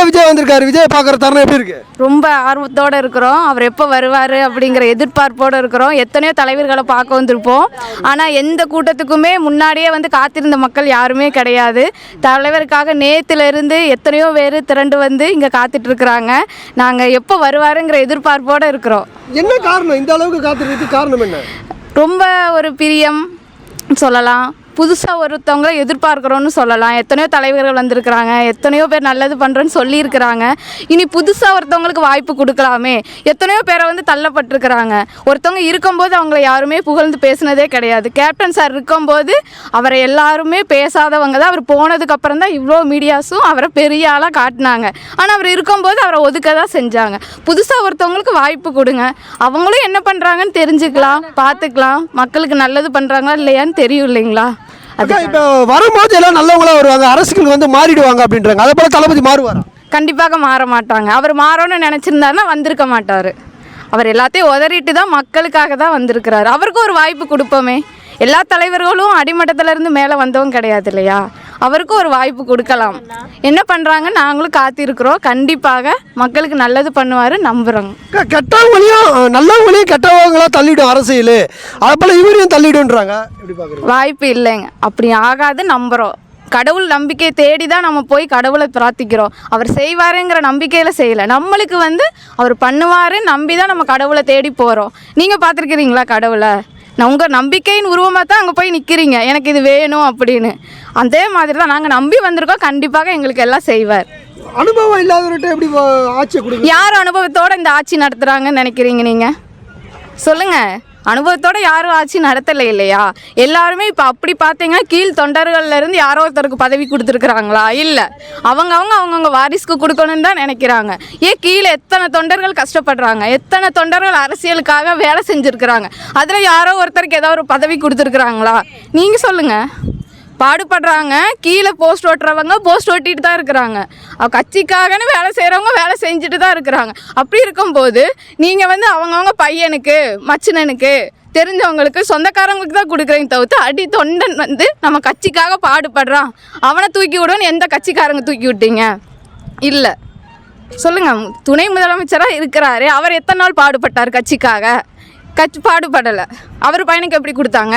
எங்க விஜய் வந்திருக்காரு? விஜய் பார்க்குற தருணம் எப்படி இருக்கு? ரொம்ப ஆர்வத்தோடு இருக்கிறோம். அவர் எப்போ வருவார் அப்படிங்கிற எதிர்பார்ப்போடு இருக்கிறோம். எத்தனையோ தலைவர்களை பார்க்க வந்திருப்போம். ஆனால் எந்த கூட்டத்துக்குமே முன்னாடியே வந்து காத்திருந்த மக்கள் யாருமே கிடையாது. தலைவருக்காக நேத்துல இருந்து எத்தனையோ பேர் திரண்டு வந்து இங்கே காத்துட்டு இருக்கிறாங்க நாங்கள் எப்போ வருவாருங்கிற எதிர்பார்ப்போடு இருக்கிறோம். என்ன காரணம்? இந்த அளவுக்கு காத்திருக்கிறதுக்கு காரணம் என்ன? ரொம்ப ஒரு பிரியம் சொல்லலாம். புதுசாக ஒருத்தவங்களை எதிர்பார்க்குறோன்னு சொல்லலாம். எத்தனையோ தலைவர்கள் வந்திருக்கிறாங்க. எத்தனையோ பேர் நல்லது பண்ணுறோன்னு சொல்லியிருக்கிறாங்க. இனி புதுசாக ஒருத்தவங்களுக்கு வாய்ப்பு கொடுக்கலாமே. எத்தனையோ பேரை வந்து தள்ளப்பட்டிருக்கிறாங்க. ஒருத்தவங்க இருக்கும்போது அவங்கள யாருமே புகழ்ந்து பேசினதே கிடையாது. கேப்டன் சார் இருக்கும்போது அவரை எல்லாருமே பேசாதவங்க தான். அவர் போனதுக்கப்புறம் தான் இவ்வளோ மீடியாஸும் அவரை பெரிய ஆளாக காட்டினாங்க. ஆனால் அவர் இருக்கும்போது அவரை ஒதுக்க தான் செஞ்சாங்க. புதுசாக ஒருத்தவங்களுக்கு வாய்ப்பு கொடுங்க. அவங்களும் என்ன பண்ணுறாங்கன்னு தெரிஞ்சுக்கலாம். பார்த்துக்கலாம். மக்களுக்கு நல்லது பண்ணுறாங்களா இல்லையான்னு தெரியும் இல்லைங்களா? அக்கா இப்போ வரும்போது எல்லாம் நல்லவங்களா வருவாங்க அரசுகள் வந்து மாறிடுவாங்க அப்படின்றாங்க. அதே போல தளபதி மாறுவாரா? கண்டிப்பாக மாற மாட்டாங்க. அவர் மாறணும்னு நினச்சிருந்தாருன்னா வந்திருக்க மாட்டார். அவர் எல்லாத்தையும் உதறிட்டு தான் மக்களுக்காக தான் வந்திருக்கிறாரு. அவருக்கும் ஒரு வாய்ப்பு கொடுப்போமே. எல்லா தலைவர்களும் அடிமட்டத்துல இருந்து மேலே வந்தவங்க கிடையாது இல்லையா? அவருக்கும் ஒரு வாய்ப்பு கொடுக்கலாம். என்ன பண்ணுறாங்க நாங்களும் காத்திருக்கிறோம். கண்டிப்பாக மக்களுக்கு நல்லது பண்ணுவார் நம்புகிறோங்க கெட்டவங்களையும் நல்லவங்களையும் கெட்டவங்களா தள்ளிடும் அரசியல். அதே போல இவரையும் பாக்குறீங்க? வாய்ப்பு இல்லைங்க. அப்படி ஆகாது நம்புகிறோம் கடவுள் நம்பிக்கையை தேடி தான் நம்ம போய் கடவுளை பிரார்த்திக்கிறோம். அவர் செய்வாருங்கிற நம்பிக்கையில் செய்யலை. நம்மளுக்கு வந்து அவர் பண்ணுவாரு நம்பி தான் நம்ம கடவுளை தேடி போகிறோம் நீங்கள் பார்த்துருக்கிறீங்களா கடவுளை? நான் உங்கள் நம்பிக்கையின் உருவமாக தான் அங்கே போய் நிற்கிறீங்க எனக்கு இது வேணும் அப்படின்னு. அதே மாதிரி தான் நாங்கள் நம்பி வந்திருக்கோம். கண்டிப்பாக எங்களுக்கு எல்லாம் செய்வார். அனுபவம் இல்லாதவர்கிட்ட எப்படி ஆட்சியை கொடுங்க? யார் அனுபவத்தோட இந்த ஆட்சி நடத்துகிறாங்கன்னு நினைக்கிறீங்க நீங்கள் சொல்லுங்கள் அனுபவத்தோட யாரும் ஆட்சி நடத்தலை இல்லையா? எல்லாருமே இப்போ அப்படி பார்த்தீங்கன்னா கீழ் தொண்டர்கள்ல இருந்து யாரோ ஒருத்தருக்கு பதவி கொடுத்துருக்குறாங்களா? இல்லை. அவங்க அவங்க அவங்கவுங்க வாரிசுக்கு கொடுக்கணும்னு தான் நினைக்கிறாங்க. ஏன் கீழே எத்தனை தொண்டர்கள் கஷ்டப்படுறாங்க? எத்தனை தொண்டர்கள் அரசியலுக்காக வேலை செஞ்சுருக்குறாங்க? அதில் யாரோ ஒருத்தருக்கு ஏதோ ஒரு பதவி கொடுத்துருக்குறாங்களா? நீங்கள் சொல்லுங்கள் பாடுபடுறாங்க. கீழே போஸ்ட் ஓட்டுறவங்க போஸ்ட் ஓட்டிட்டு தான் இருக்கிறாங்க. கட்சிக்காகனு கட்சிக்காகன்னு வேலை செய்கிறவங்க வேலை செஞ்சுட்டு தான் இருக்கிறாங்க. அப்படி இருக்கும்போது நீங்கள் வந்து அவங்கவுங்க பையனுக்கு மச்சினனுக்கு தெரிஞ்சவங்களுக்கு சொந்தக்காரங்களுக்கு தான் கொடுக்குறீங்க தவிர்த்து அடி தொண்டன் வந்து நம்ம கட்சிக்காக பாடுபடுறான். அவனை தூக்கி விடுன்னு எந்த கட்சிக்காரங்க தூக்கி விட்டீங்க? இல்லை. சொல்லுங்கள் துணை முதலமைச்சராக இருக்கிறாரு அவர் எத்தனை நாள் பாடுபட்டார் கட்சிக்காக? கட்சி பாடுபடலை. அவர் பையனுக்கு எப்படி கொடுத்தாங்க?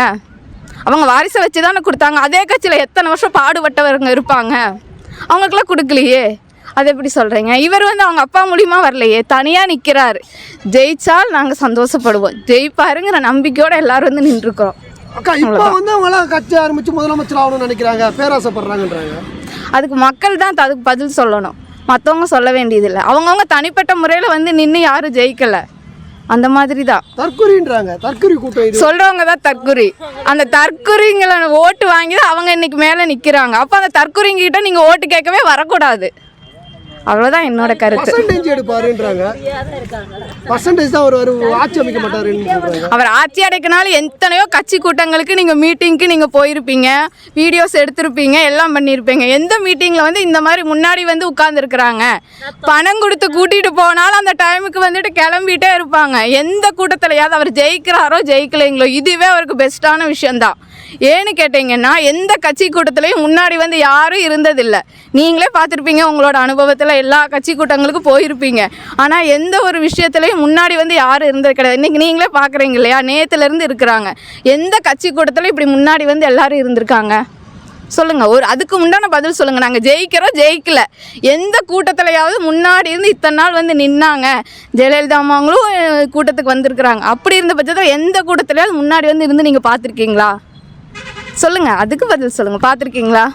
அவங்க வாரிசை வச்சு தானே கொடுத்தாங்க. அதே கட்சியில் எத்தனை வருஷம் பாடுபட்டவங்க இருப்பாங்க? அவங்களுக்குலாம் கொடுக்கலையே. அது எப்படி சொல்கிறீங்க இவர் வந்து அவங்க அப்பா மூலியமா வரலையே. தனியாக நிற்கிறாரு ஜெயிச்சால் நாங்கள் சந்தோஷப்படுவோம். ஜெயிப்பாருங்கிற நம்பிக்கையோடு எல்லாரும் வந்து நின்றுருக்கோம் அக்கா இப்போ வந்து அவங்க எல்லாம் கட்சி ஆரம்பிச்சு முதலமைச்சர் ஆகணும்னு நினைக்கிறாங்க. பேராசைப்படுறாங்கன்றாங்க. அதுக்கு மக்கள் தான் அதுக்கு பதில் சொல்லணும். மற்றவங்க சொல்ல வேண்டியதில்லை. அவங்கவுங்க தனிப்பட்ட முறையில் வந்து நின்று யாரும் ஜெயிக்கலை. அந்த மாதிரி தான் தற்கொலைன்றாங்க. தற்கொலை கூட்டம் சொல்றவங்க தான் தற்குறி அந்த தற்குறிங்களை ஓட்டு வாங்கி தான் அவங்க இன்னைக்கு மேலே நிற்கிறாங்க அப்போ அந்த தற்குறிங்க கிட்ட நீங்கள் ஓட்டு கேட்கவே வரக்கூடாது. அவ்வளோதான் என்னோட கருத்து. பர்சன்டேஜ் எடுப்பாருன்றாங்க. பர்சன்டேஜ் தான் ஒரு ஆட்சி அமைக்க சொல்றாங்க. அவர் ஆட்சி அடைக்கனாலும் எத்தனையோ கட்சி கூட்டங்களுக்கு நீங்கள் மீட்டிங்க்கு நீங்கள் போயிருப்பீங்க வீடியோஸ் எடுத்திருப்பீங்க எல்லாம் பண்ணியிருப்பீங்க. எந்த மீட்டிங்கில் வந்து இந்த மாதிரி முன்னாடி வந்து உட்காந்துருக்குறாங்க பணம் கொடுத்து கூட்டிகிட்டு போனாலும் அந்த டைமுக்கு வந்துட்டு கிளம்பிட்டே இருப்பாங்க. எந்த கூட்டத்திலையாவது அவர் ஜெயிக்கிறாரோ ஜெயிக்கலைங்களோ இதுவே அவருக்கு பெஸ்ட்டான விஷயம்தான். ஏன்னு கேட்டிங்கன்னா எந்த கட்சி கூட்டத்திலையும் முன்னாடி வந்து யாரும் இருந்ததில்லை. நீங்களே பார்த்துருப்பீங்க உங்களோட அனுபவத்தில் எல்லா கட்சி கூட்டங்களுக்கும் போயிருப்பீங்க. ஆனால் எந்த ஒரு விஷயத்துலையும் முன்னாடி வந்து யாரும் இருந்தது கிடையாது. இன்றைக்கி நீங்களே பார்க்குறீங்க இல்லையா? நேற்றுலேருந்து இருக்கிறாங்க. எந்த கட்சி கூட்டத்தில் இப்படி முன்னாடி வந்து எல்லாரும் இருந்திருக்காங்க? சொல்லுங்கள் ஒரு அதுக்கு உண்டான பதில் சொல்லுங்கள் நாங்கள் ஜெயிக்கிறோம் ஜெயிக்கல. எந்த கூட்டத்திலையாவது முன்னாடி இருந்து இத்தனை நாள் வந்து நின்னாங்க. ஜெயலலிதா அம்மாங்களும் கூட்டத்துக்கு வந்திருக்கிறாங்க. அப்படி இருந்த பட்சத்தில் எந்த கூட்டத்திலையாவது முன்னாடி வந்து இருந்து நீங்கள் பார்த்துருக்கீங்களா? சொல்லுங்க அதுக்கு பதில் சொல்லுங்க. பார்த்துருக்கீங்களா?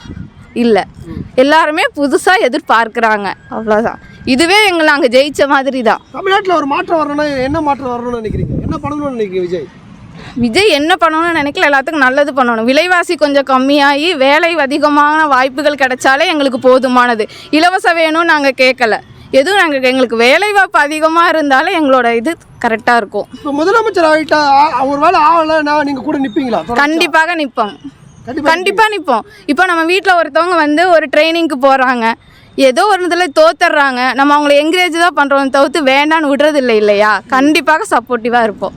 இல்லை. எல்லாருமே புதுசாக எதிர்பார்க்குறாங்க. அவ்வளோதான் இதுவே எங்களை நாங்கள் ஜெயிச்ச மாதிரி தான் தமிழ்நாட்டில் ஒரு மாற்றம் வரணும்னா என்ன மாற்றம் வரணும்னு நினைக்கிறீங்க? என்ன பண்ணணும்னு நினைக்கிறீங்க விஜய்? விஜய் என்ன பண்ணணும்னு நினைக்கல. எல்லாத்துக்கும் நல்லது பண்ணணும். விலைவாசி கொஞ்சம் கம்மியாகி வேலை அதிகமான வாய்ப்புகள் கிடைச்சாலே எங்களுக்கு போதுமானது. இலவசம் வேணும்னு நாங்கள் கேட்கல எதுவும் நாங்கள் எங்களுக்கு வேலை வாய்ப்பு அதிகமாக இருந்தாலே எங்களோட இது கரெக்டாக இருக்கும். இப்போ முதலமைச்சர் ஆகிட்டா ஒரு வேளை ஆகலைன்னா நீங்கள் கூட நிற்பீங்களா கண்டிப்பாக நிற்போம் கண்டிப்பா கண்டிப்பாக நிற்போம் இப்போ நம்ம வீட்டில் ஒருத்தவங்க வந்து ஒரு ட்ரைனிங்க்கு போகிறாங்க ஏதோ ஒரு இதில் தோத்துடுறாங்க நம்ம அவங்கள என்கரேஜ் தான் பண்ணுறோம் தவிர்த்து வேண்டான்னு விடுறது இல்லை இல்லையா? கண்டிப்பாக சப்போர்ட்டிவாக இருப்போம்.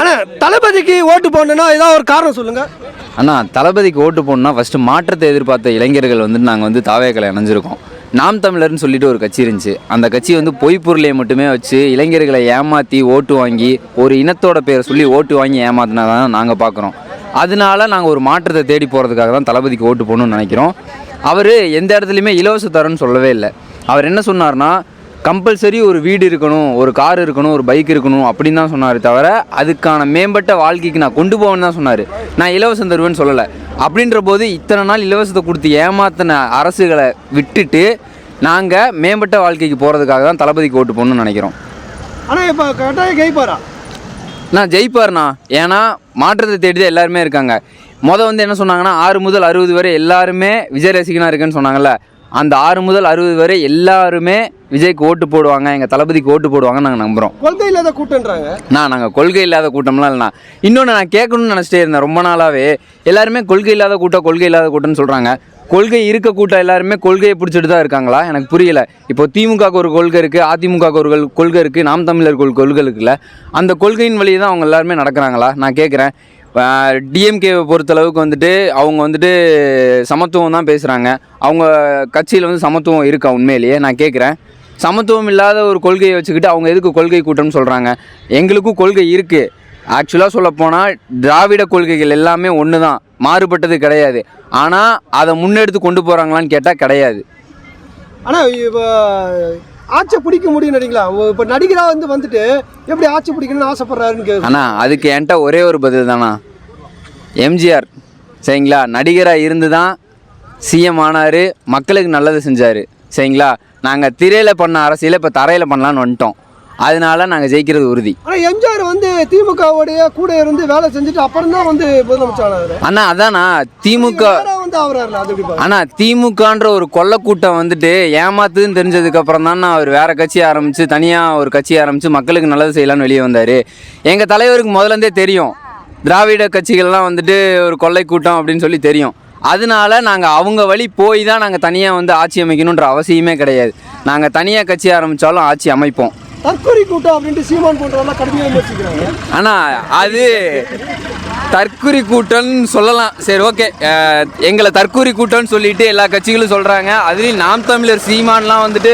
ஆனால் தளபதிக்கு ஓட்டு போடணும்னா ஏதாவது ஒரு காரணம் சொல்லுங்கள் அண்ணா தளபதிக்கு ஓட்டு போடணும்னா ஃபஸ்ட்டு மாற்றத்தை எதிர்பார்த்த இளைஞர்கள் வந்துட்டு நாங்கள் வந்து தாவேக்களை இணைஞ்சிருக்கோம் நாம் தமிழர்னு சொல்லிட்டு ஒரு கட்சி இருந்துச்சு. அந்த கட்சி வந்து பொய் பொருளை மட்டுமே வச்சு இளைஞர்களை ஏமாற்றி ஓட்டு வாங்கி ஒரு இனத்தோட பேரை சொல்லி ஓட்டு வாங்கி ஏமாத்தினா தான் நாங்கள் பார்க்குறோம் அதனால நாங்கள் ஒரு மாற்றத்தை தேடி போகிறதுக்காக தான் தளபதிக்கு ஓட்டு போகணும்னு நினைக்கிறோம். அவர் எந்த இடத்துலையுமே இலவச தரம்னு சொல்லவே இல்லை. அவர் என்ன சொன்னார்னா கம்பல்சரி ஒரு வீடு இருக்கணும் ஒரு கார் இருக்கணும் ஒரு பைக் இருக்கணும் அப்படின்னு தான் சொன்னார் தவிர அதுக்கான மேம்பட்ட வாழ்க்கைக்கு நான் கொண்டு போவேன்னு தான் சொன்னார். நான் இலவசம் தருவேன்னு சொல்லலை. அப்படின்ற போது இத்தனை நாள் இலவசத்தை கொடுத்து ஏமாத்தின அரசுகளை விட்டுட்டு நாங்கள் மேம்பட்ட வாழ்க்கைக்கு போகிறதுக்காக தான் தளபதிக்கு ஓட்டு போகணும்னு நினைக்கிறோம். ஆனால் இப்போ கட்டாயம் ஜெயிப்பாரா? நான் ஜெயிப்பார்ண்ணா. ஏன்னா மாற்றத்தை தேடி தான் எல்லாருமே இருக்காங்க. மொதல் வந்து என்ன சொன்னாங்கன்னா ஆறு முதல் அறுபது வரை எல்லாருமே விஜய் ரசிகனாக இருக்குன்னு சொன்னாங்கல்ல. அந்த ஆறு முதல் அறுபது வரை எல்லாருமே விஜய்க்கு ஓட்டு போடுவாங்க எங்கள் தளபதிக்கு ஓட்டு போடுவாங்கன்னு நாங்கள் நம்புகிறோம் கொள்கை இல்லாத கூட்டன்றாங்க. நான் நாங்கள் கொள்கை இல்லாத கூட்டம்லாம் இல்லைண்ணா. இன்னொன்று நான் கேட்கணும்னு நினச்சிட்டே இருந்தேன் ரொம்ப நாளாகவே எல்லாருமே கொள்கை இல்லாத கூட்டம் கொள்கை இல்லாத கூட்டம்னு சொல்கிறாங்க கொள்கை இருக்க கூட்டம் எல்லாருமே கொள்கையை பிடிச்சிட்டு தான் இருக்காங்களா? எனக்கு புரியல. இப்போ திமுகவுக்கு ஒரு கொள்கை இருக்குது அதிமுகவுக்கு ஒரு கொள்- கொள்கை இருக்குது நாம் தமிழருக்கு ஒரு கொள்கை இருக்குல்ல அந்த கொள்கையின் வழியே தான் அவங்க எல்லாருமே நடக்கிறாங்களா? நான் கேட்குறேன். டிஎம்கேவை பொறுத்தளவுக்கு வந்துட்டு அவங்க வந்துட்டு சமத்துவம் தான் பேசுகிறாங்க அவங்க கட்சியில் வந்து சமத்துவம் இருக்கா உண்மையிலேயே? நான் கேட்குறேன். சமத்துவம் இல்லாத ஒரு கொள்கையை வச்சுக்கிட்டு அவங்க எதுக்கு கொள்கை கூட்டம்னு சொல்கிறாங்க எங்களுக்கும் கொள்கை இருக்குது ஆக்சுவலாக சொல்ல போனால் திராவிட கொள்கைகள் எல்லாமே ஒன்று தான் மாறுபட்டது கிடையாது. ஆனால் அதை முன்னெடுத்து கொண்டு போகிறாங்களான்னு கேட்டால் கிடையாது. ஆனால் இப்போ ஆட்சி பிடிக்க முடியும் நடிங்களா? இப்போ நடிகராக வந்து வந்துட்டு எப்படி ஆட்சி பிடிக்கணும்னு ஆசைப்படுறாருன்னு அண்ணா அதுக்கு என்கிட்ட ஒரே ஒரு பதில் தானா எம்ஜிஆர் சரிங்களா? நடிகராக இருந்து தான் சிஎம் ஆனார் மக்களுக்கு நல்லது செஞ்சார். சரிங்களா? நாங்கள் திரையில் பண்ண அரசியலை இப்போ தரையில் பண்ணலான்னு வந்துட்டோம். அதனால நாங்கள் ஜெயிக்கிறது உறுதி. ஆனால் எம்ஜிஆர் வந்து திமுகவுடைய கூட இருந்து வேலை செஞ்சுட்டு அப்புறம் தான் வந்து முதலமைச்சர் அண்ணா அதானா திமுக ஆனா திமுகன்ற ஒரு கொள்ளக்கூட்டம் வந்துட்டு ஏமாத்துன்னு தெரிஞ்சதுக்கு அப்புறம் தான் அவர் வேற கட்சி ஆரம்பிச்சு தனியா ஒரு கட்சி ஆரம்பிச்சு மக்களுக்கு நல்லது செய்யலாம்னு வெளியே வந்தாரு. எங்க தலைவருக்கு முதல்ல இருந்தே தெரியும். திராவிட கட்சிகள்லாம் வந்துட்டு ஒரு கொள்ளை கூட்டம் அப்படின்னு சொல்லி தெரியும். அதனால நாங்கள் அவங்க வழி போய் தான் நாங்கள் தனியாக வந்து ஆட்சி அமைக்கணுன்ற அவசியமே கிடையாது. நாங்கள் தனியாக கட்சி ஆரம்பித்தாலும் ஆட்சி அமைப்போம். தற்கொலை கூட்டம் அப்படின்ட்டு சீமான் போன்றவெல்லாம் கடுமையாக விமர்சிக்கிறாங்க. ஆனால் அது தற்குறி கூட்டம்னு சொல்லலாம். சரி ஓகே. எங்களை தற்குறி கூட்டம்னு சொல்லிட்டு எல்லா கட்சிகளும் சொல்கிறாங்க அதுலேயும் நாம் தமிழர் சீமான்லாம் வந்துட்டு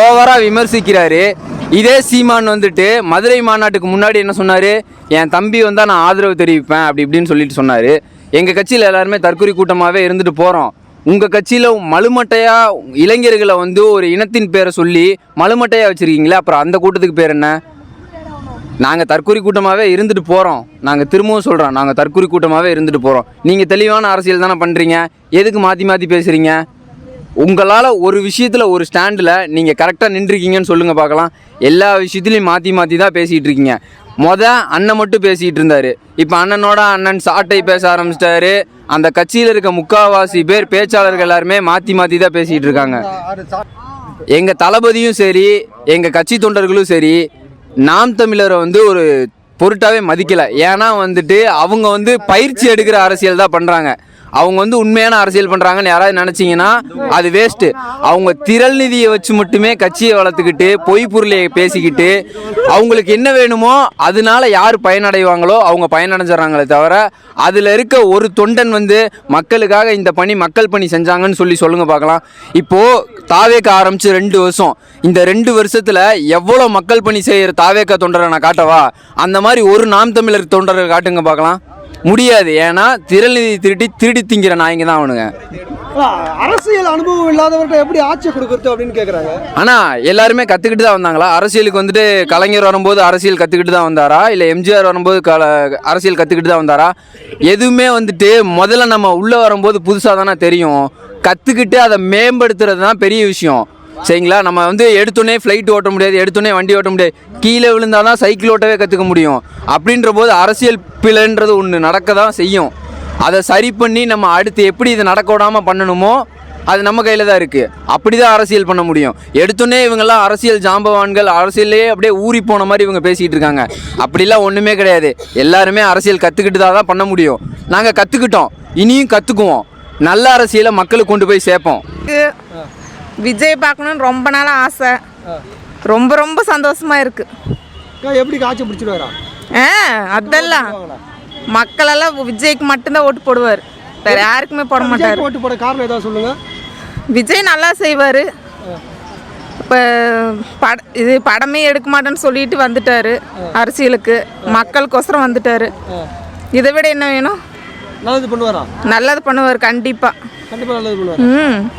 ஓவராக விமர்சிக்கிறாரு. இதே சீமான் வந்துட்டு மதுரை மாநாட்டுக்கு முன்னாடி என்ன சொன்னார்? என் தம்பி வந்தால் நான் ஆதரவு தெரிவிப்பேன் அப்படி இப்படின்னு சொல்லிட்டு சொன்னார். எங்கள் கட்சியில் எல்லாருமே தற்குறி கூட்டமாகவே இருந்துட்டு போகிறோம் உங்கள் கட்சியில் மலுமட்டையாக இளைஞர்களை வந்து ஒரு இனத்தின் பேரை சொல்லி மலுமட்டையாக வச்சுருக்கீங்களே அப்புறம் அந்த கூட்டத்துக்கு பேர் என்ன? நாங்கள் தற்கொலை கூட்டமாகவே இருந்துட்டு போகிறோம் நாங்கள் திரும்பவும் சொல்கிறோம் நாங்கள் தற்கொலை கூட்டமாகவே இருந்துட்டு போகிறோம் நீங்கள் தெளிவான அரசியல் தானே பண்ணுறீங்க எதுக்கு மாற்றி மாற்றி பேசுகிறீங்க உங்களால் ஒரு விஷயத்தில் ஒரு ஸ்டாண்டில் நீங்கள் கரெக்டாக நின்றுருக்கீங்கன்னு சொல்லுங்கள் பார்க்கலாம். எல்லா விஷயத்துலையும் மாற்றி மாற்றி தான் பேசிகிட்டு இருக்கீங்க. மொத அண்ணன் மட்டும் பேசிகிட்டு இருந்தார். இப்போ அண்ணனோட அண்ணன் சாட்டை பேச ஆரம்பிச்சிட்டாரு. அந்த கட்சியில் இருக்க முக்காவாசி பேர் பேச்சாளர்கள் எல்லாருமே மாற்றி மாற்றி தான் பேசிகிட்டு இருக்காங்க. எங்கள் தளபதியும் சரி எங்கள் கட்சி தொண்டர்களும் சரி நாம் தமிழரை வந்து ஒரு பொருட்டாவே மதிக்கலை. ஏன்னா வந்துட்டு அவங்க வந்து பயிற்சி எடுக்கிற அரசியல் தான் பண்ணுறாங்க அவங்க வந்து உண்மையான அரசியல் பண்ணுறாங்கன்னு யாராவது நினச்சிங்கன்னா அது வேஸ்ட்டு அவங்க திரள் நிதியை வச்சு மட்டுமே கட்சியை வளர்த்துக்கிட்டு பொய் பொருளை பேசிக்கிட்டு அவங்களுக்கு என்ன வேணுமோ அதனால யார் பயனடைவாங்களோ அவங்க பயனடைஞ்சிடறாங்களே தவிர அதில் இருக்க ஒரு தொண்டன் வந்து மக்களுக்காக இந்த பணி மக்கள் பணி செஞ்சாங்கன்னு சொல்லி சொல்லுங்கள் பார்க்கலாம். இப்போது தாவேக்க ஆரம்பித்து ரெண்டு வருஷம். இந்த ரெண்டு வருஷத்தில் எவ்வளோ மக்கள் பணி செய்கிற தாவேக்க தொண்டரை நான் காட்டவா? அந்த மாதிரி ஒரு நாம் தமிழர் தொண்டரை காட்டுங்க பார்க்கலாம். முடியாது. ஏன்னா திரள்நிதி திருடி திருடி திங்கிற நாய்ங்க தான் அவனுங்க. அரசியல் அனுபவம் இல்லாதவர்கிட்ட எப்படி ஆட்சி கொடுக்குறது அப்படின்னு கேட்குறாங்க ஆனால் எல்லாருமே கற்றுக்கிட்டு தான் வந்தாங்களா? அரசியலுக்கு வந்துட்டு கலைஞர் வரும்போது அரசியல் கற்றுக்கிட்டு தான் வந்தாரா? இல்லை எம்ஜிஆர் வரும்போது கல அரசியல் கற்றுக்கிட்டு தான் வந்தாரா? எதுவுமே வந்துட்டு முதல்ல நம்ம உள்ளே வரும்போது புதுசாக தானே தெரியும். கற்றுக்கிட்டு அதை மேம்படுத்துறது தான் பெரிய விஷயம். சரிங்களா? நம்ம வந்து எடுத்தோடனே ஃப்ளைட் ஓட்ட முடியாது எடுத்தோடனே வண்டி ஓட்ட முடியாது. கீழே விழுந்தால் தான் சைக்கிள் ஓட்டவே கற்றுக்க முடியும். அப்படின்ற போது அரசியல் பிழைன்றது ஒன்று நடக்க தான் செய்யும். அதை சரி பண்ணி நம்ம அடுத்து எப்படி இதை நடக்க விடாமல் பண்ணணுமோ அது நம்ம கையில் தான் இருக்குது அப்படி தான் அரசியல் பண்ண முடியும். எடுத்தோடனே இவங்கெல்லாம் அரசியல் ஜாம்பவான்கள் அரசியல்லையே அப்படியே ஊறி போன மாதிரி இவங்க பேசிகிட்டு இருக்காங்க. அப்படிலாம் ஒன்றுமே கிடையாது. எல்லாருமே அரசியல் கற்றுக்கிட்டு தான் தான் பண்ண முடியும். நாங்கள் கற்றுக்கிட்டோம் இனியும் கற்றுக்குவோம் நல்ல அரசியலை மக்களுக்கு கொண்டு போய் சேர்ப்போம். விஜய் பார்க்கணுன்னு ரொம்ப நாளாக ஆசை. ரொம்ப ரொம்ப சந்தோஷமா இருக்கு. எப்படி ஆட்சி பிடிச்சிடுவாரா ஆ அதெல்லாம். மக்களெல்லாம் விஜய்க்கு மட்டும்தான் ஓட்டு போடுவார். வேற யாருக்குமே போட மாட்டார். ஓட்டு போட காரணம் ஏதாவது சொல்லுங்க. விஜய் நல்லா செய்வார். இப்போ பட இது படமே எடுக்க மாட்டேன்னு சொல்லிட்டு வந்துட்டாரு அரசியலுக்கு. மக்களுக்கோசரம் வந்துட்டாரு. இதை விட என்ன வேணும்? நல்லது பண்ணுவாரா? நல்லது பண்ணுவார் கண்டிப்பாக கண்டிப்பாக நல்லது பண்ணுவார். ம்.